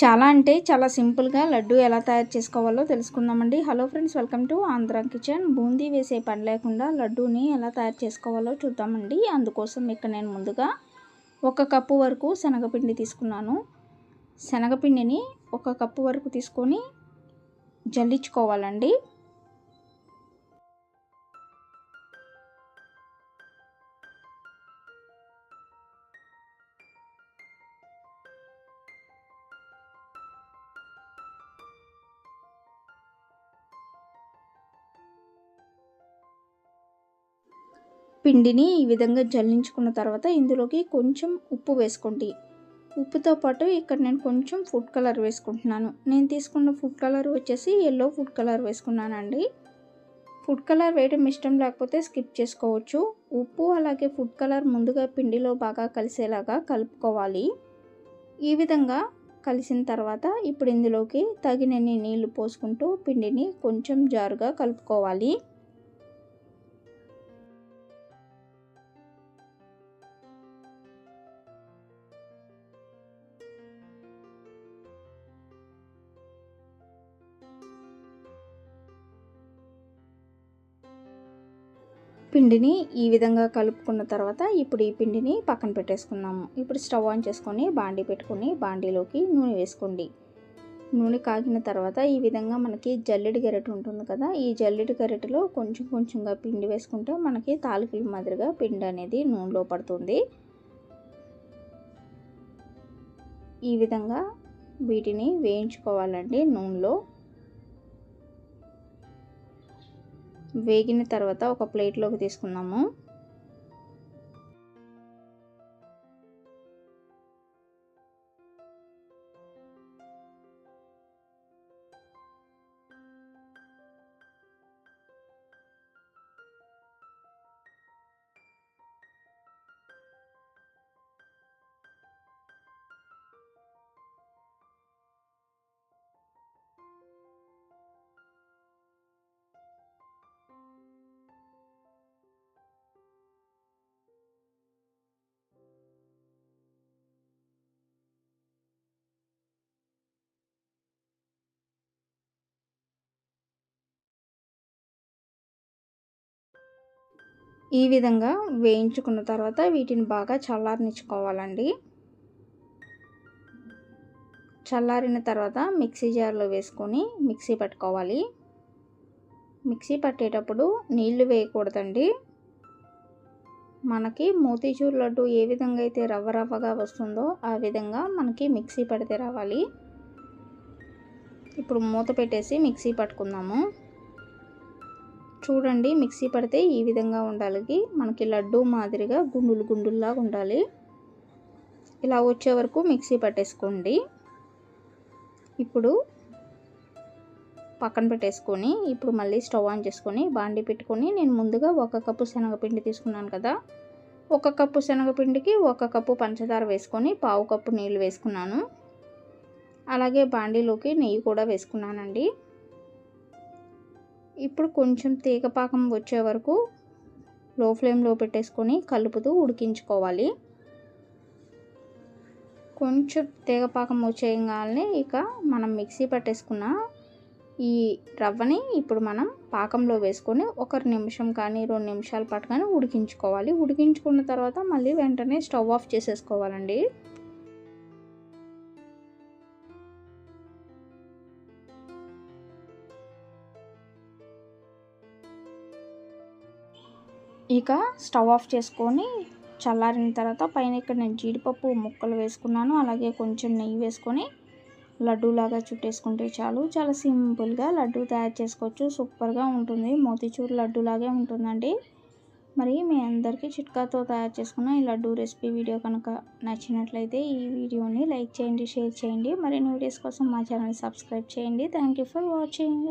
చాలా అంటే చాలా సింపుల్గా లడ్డు ఎలా తయారు చేసుకోవాలో తెలుసుకుందామండి. Hello friends welcome to Andhra kitchen. Boondi వేసే పని లేకుండా లడ్డూని ఎలా తయారు చేసుకోవాలో చూద్దామండి. అందుకోసం ఇక్కడ నేను ముందుగా ఒక కప్పు వరకు శనగపిండి తీసుకున్నాను. శనగపిండిని ఒక కప్పు వరకు తీసుకొని జల్లించుకోవాలండి. పిండిని ఈ విధంగా జల్లించుకున్న తర్వాత ఇందులోకి కొంచెం ఉప్పు వేసుకోండి. ఉప్పుతో పాటు ఇక్కడ నేను కొంచెం ఫుడ్ కలర్ వేసుకుంటున్నాను. నేను తీసుకున్న ఫుడ్ కలర్ వచ్చేసి ఎల్లో ఫుడ్ కలర్ వేసుకున్నానండి. ఫుడ్ కలర్ వేయడం ఇష్టం లేకపోతే స్కిప్ చేసుకోవచ్చు. ఉప్పు అలాగే ఫుడ్ కలర్ ముందుగా పిండిలో బాగా కలిసేలాగా కలుపుకోవాలి. ఈ విధంగా కలిసిన తర్వాత ఇప్పుడు ఇందులోకి తగినన్ని నీళ్ళు పోసుకుంటూ పిండిని కొంచెం జారుగా కలుపుకోవాలి. పిండిని ఈ విధంగా కలుపుకున్న తర్వాత ఇప్పుడు ఈ పిండిని పక్కన పెట్టేసుకున్నాము. ఇప్పుడు స్టవ్ ఆన్ చేసుకొని బాండీ పెట్టుకొని బాండీలోకి నూనె వేసుకోండి. నూనె కాగిన తర్వాత ఈ విధంగా మనకి జల్లెడి గరిటె ఉంటుంది కదా ఈ జల్లెడి గరిటెలో కొంచెం కొంచెంగా పిండి వేసుకుంటే మనకి తాలికల మాదిరిగా పిండి అనేది నూనెలో పడుతుంది. ఈ విధంగా వీటిని వేయించుకోవాలండి నూనెలో. వేగిన తర్వాత ఒక ప్లేట్లోకి తీసుకున్నాము ఈ విధంగా వేయించుకున్న తర్వాత వీటిని బాగా చల్లారనిచ్చుకోవాలండి. చల్లారిన తర్వాత మిక్సీ జార్లో వేసుకొని మిక్సీ పట్టుకోవాలి. మిక్సీ పట్టేటప్పుడు నీళ్ళు వేయకూడదండి. మనకి మోతీచూర్ లడ్డు ఏ విధంగా అయితే రవ్వ రవ్వగా వస్తుందో ఆ విధంగా మనకి మిక్సీ పడితే రావాలి. ఇప్పుడు మూత పెట్టేసి మిక్సీ పట్టుకుందాము. చూడండి మిక్సీ పడితే ఈ విధంగా ఉండాలి. మనకి లడ్డు మాదిరిగా గుండులు గుండుల్లాగా ఉండాలి. ఇలా వచ్చే వరకు మిక్సీ పట్టేసుకోండి. ఇప్పుడు పక్కన పెట్టేసుకొని ఇప్పుడు మళ్ళీ స్టవ్ ఆన్ చేసుకొని బాండి పెట్టుకొని నేను ముందుగా ఒక కప్పు శనగపిండి తీసుకున్నాను కదా. ఒక కప్పు శనగపిండికి ఒక కప్పు పంచదార వేసుకొని పావు కప్పు నీళ్ళు వేసుకున్నాను. అలాగే బాండీలోకి నెయ్యి కూడా వేసుకున్నానండి. ఇప్పుడు కొంచెం తీగపాకం వచ్చే వరకు లో ఫ్లేమ్లో పెట్టేసుకొని కలుపుతూ ఉడికించుకోవాలి. కొంచెం తీగపాకం వచ్చేయగానే ఇక మనం మిక్సీ పట్టేసుకున్న ఈ రవ్వని ఇప్పుడు మనం పాకంలో వేసుకొని ఒక నిమిషం కానీ రెండు నిమిషాల పాటు కానీ ఉడికించుకోవాలి. ఉడికించుకున్న తర్వాత మళ్ళీ వెంటనే స్టవ్ ఆఫ్ చేసేసుకోవాలండి. ఇక స్టవ్ ఆఫ్ చేసుకొని చల్లారిన తర్వాత పైన ఇక్కడ నేను జీడిపప్పు ముక్కలు వేసుకున్నాను. అలాగే కొంచెం నెయ్యి వేసుకొని లడ్డూలాగా చుట్టేసుకుంటే చాలు. చాలా సింపుల్గా లడ్డు తయారు చేసుకోవచ్చు. సూపర్గా ఉంటుంది. మోతీచూర్ లడ్డూలాగే ఉంటుందండి. మరి మీ అందరికీ చిట్కాతో తయారు చేసుకున్న ఈ లడ్డు రెసిపీ వీడియో కనుక నచ్చినట్లయితే ఈ వీడియోని లైక్ చేయండి షేర్ చేయండి. మరిన్ని వీడియోస్ కోసం మా ఛానల్ సబ్స్క్రైబ్ చేయండి. Thank you for watching.